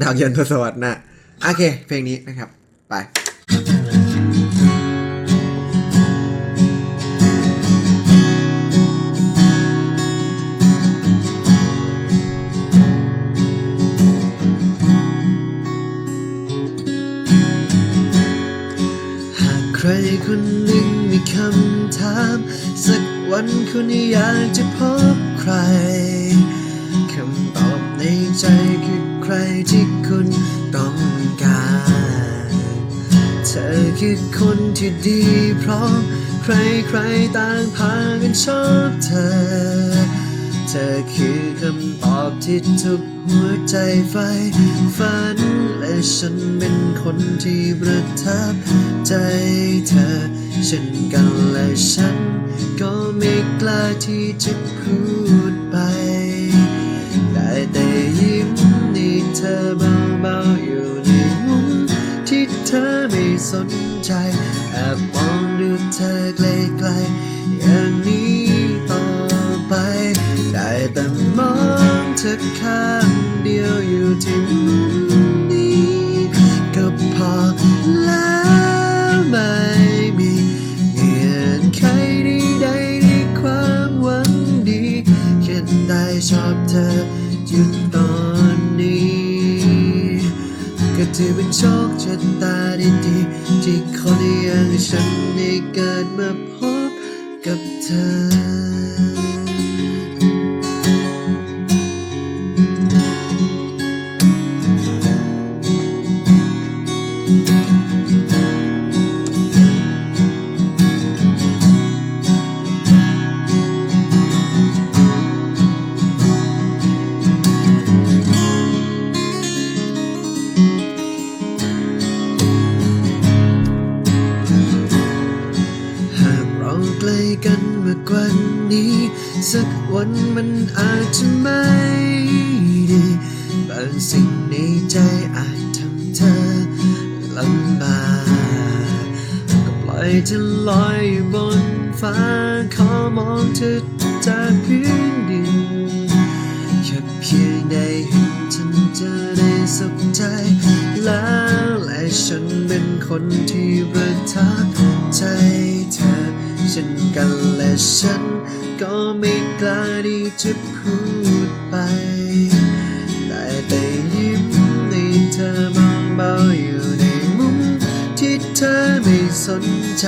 ดาวเย็นทศวรรษนะโอเค เพลงนี้นะครับ ไปหากใครคนหนึ่งมีคำถาม สักวันคุณอยากจะพบใคร คำตอบในใจ ใครที่คุณต้องการ เธอคือคนที่ดีเพร้อมใครใครๆต่างพากันชอบเธอ เธอคือคำตอบที่ทุกหัวใจใฝ่ฝัน และฉันเป็นคนที่ประทับใจเธอเช่นกันและฉันก็ไม่กล้าที่จะพูด องเธอข้างเดียวอยู่ที่มุมนี้ก็พอแล้วไม่มีเงื่อนไขใดๆในความหวังดีแค่ได้ชอบเธออยู่ตอนนี้ก็ถือเป็นโชคชะตาดีๆที่คนอย่างฉันได้เกิดมาพบกับเธอ กันมากกว่านี้ สักวันมันอาจจะไม่ดีบางสิ่งในใจอาจทำเธอลำบากก็ปล่อยเธอลอยอยู่บนฟ้าขอมองเธอจากพื้นดินแค่เพียงได้เห็นฉันจะได้สุขใจแล้วและฉันเป็นคนที่ประทับใจเธอ เช่นกันและฉันก็ไม่กล้าที่จะพูดไปได้แต่ยิ้มในเธอมองเบาอยู่ในมุมที่เธอไม่สนใจ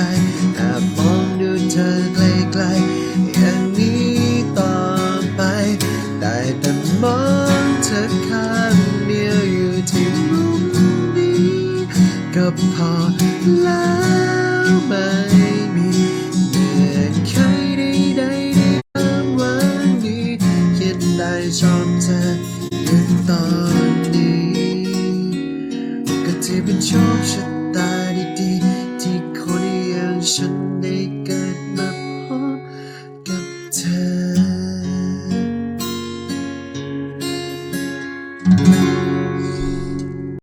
แอบมองดูเธอไกลๆอย่างนี้ต่อไปได้แต่มองเธอข้างเดียวอยู่ที่มุมนี้ก็พอแล้ว ใจชอบเธอถึงตอนนี้ก็ถือเป็นโชคชะตาดีๆที่คนอย่างฉันได้